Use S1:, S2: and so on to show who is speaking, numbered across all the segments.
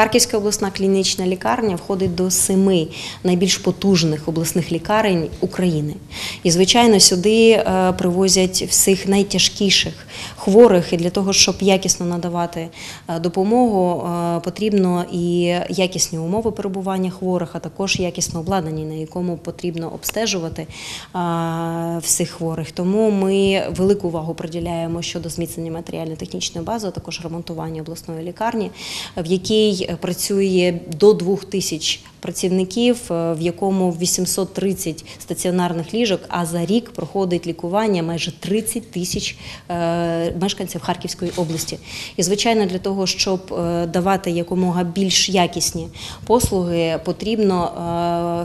S1: Харківська обласна клінічна лікарня входить до семи найбільш потужних обласних лікарень України. І, звичайно, сюди е, привозять всіх найтяжкіших хворих. І для того, щоб якісно надавати е, допомогу, е, потрібно і якісні умови перебування хворих, а також якісне обладнання, на якому потрібно обстежувати всіх хворих. Тому ми велику увагу приділяємо щодо зміцнення матеріально-технічної бази, а також ремонтування обласної лікарні, в якій працює до двох тисяч працівників, е, в якому 830 стаціонарних ліжок, а за рік проходить лікування майже 30 тисяч е, мешканців Харківської області. І звичайно, для того, щоб е, давати якомога більш якісні послуги, потрібно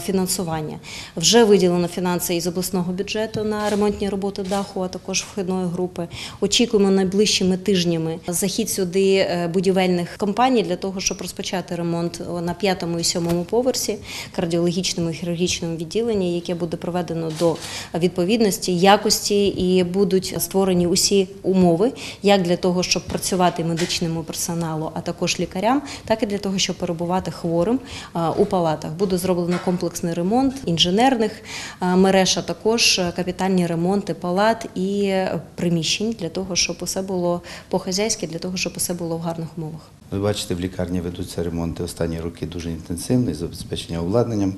S1: фінансування. Вже виділено фінанси із обласного бюджету на ремонтні роботи даху, а також вхідної групи. Очікуємо найближчими тижнями захід сюди будівельних компаній для того, щоб розпочати ремонт на п'ятому і сьомому поверсі кардіологічному і хірургічному відділенні, яке буде проведено до відповідності, якості і будуть створені усі умови, як для того, щоб працювати медичному персоналу, а також лікарям, так і для того, щоб перебувати хворим е, у палатах. Буде зроблено комплексний ремонт інженерних е, мереж, а також капітальні ремонти палат і е, приміщень для того, щоб усе було по-хазяйськи, для того, щоб усе було в гарних умовах.
S2: Ви бачите, в лікарні ведуться ремонти останні роки дуже інтенсивні, забезпечення обладнанням.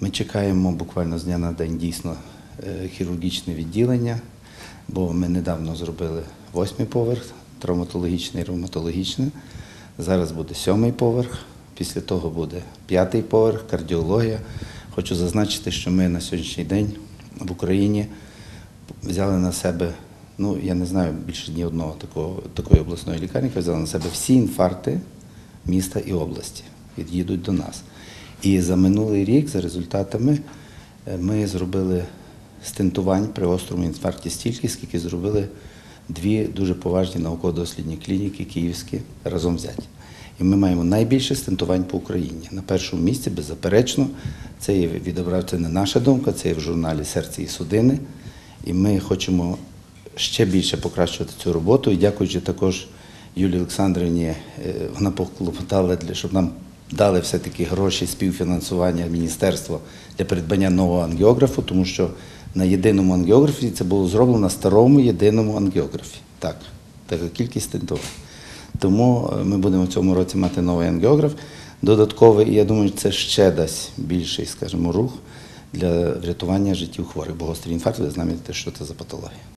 S2: Ми чекаємо буквально з дня на день дійсно е, хірургічне відділення, бо ми недавно зробили восьмий поверх, травматологічний, ревматологічний. Зараз буде сьомий поверх, після того буде п'ятий поверх, кардіологія. Хочу зазначити, що ми на сьогоднішній день в Україні взяли на себе, ну я не знаю більше ні одного такого, такої обласної лікарні, яка взяла на себе всі інфаркти міста і області. Їдуть до нас. І за минулий рік, за результатами, е, ми зробили стентувань при острому інфаркті стільки, скільки зробили дві дуже поважні науково-дослідні клініки київські разом взяті. І ми маємо найбільше стентувань по Україні. На першому місці, беззаперечно, це є відобрав, це не наша думка, це є в журналі Серце і судини. І ми хочемо ще більше покращувати цю роботу. І дякуючи також Юлії Олександрівні, е, вона поклопотала, щоб нам дали все-таки гроші співфінансування міністерства для придбання нового ангіографу, тому що на єдиному ангіографі це було зроблено на старому єдиному ангіографі. Так, така кількість тентувань. Тому е, ми будемо в цьому році мати новий ангіограф додатковий, і я думаю, це ще дасть більший, скажімо, рух для врятування життів хворих. Бо гострий інфаркт, ви знаєте, що це за патологія.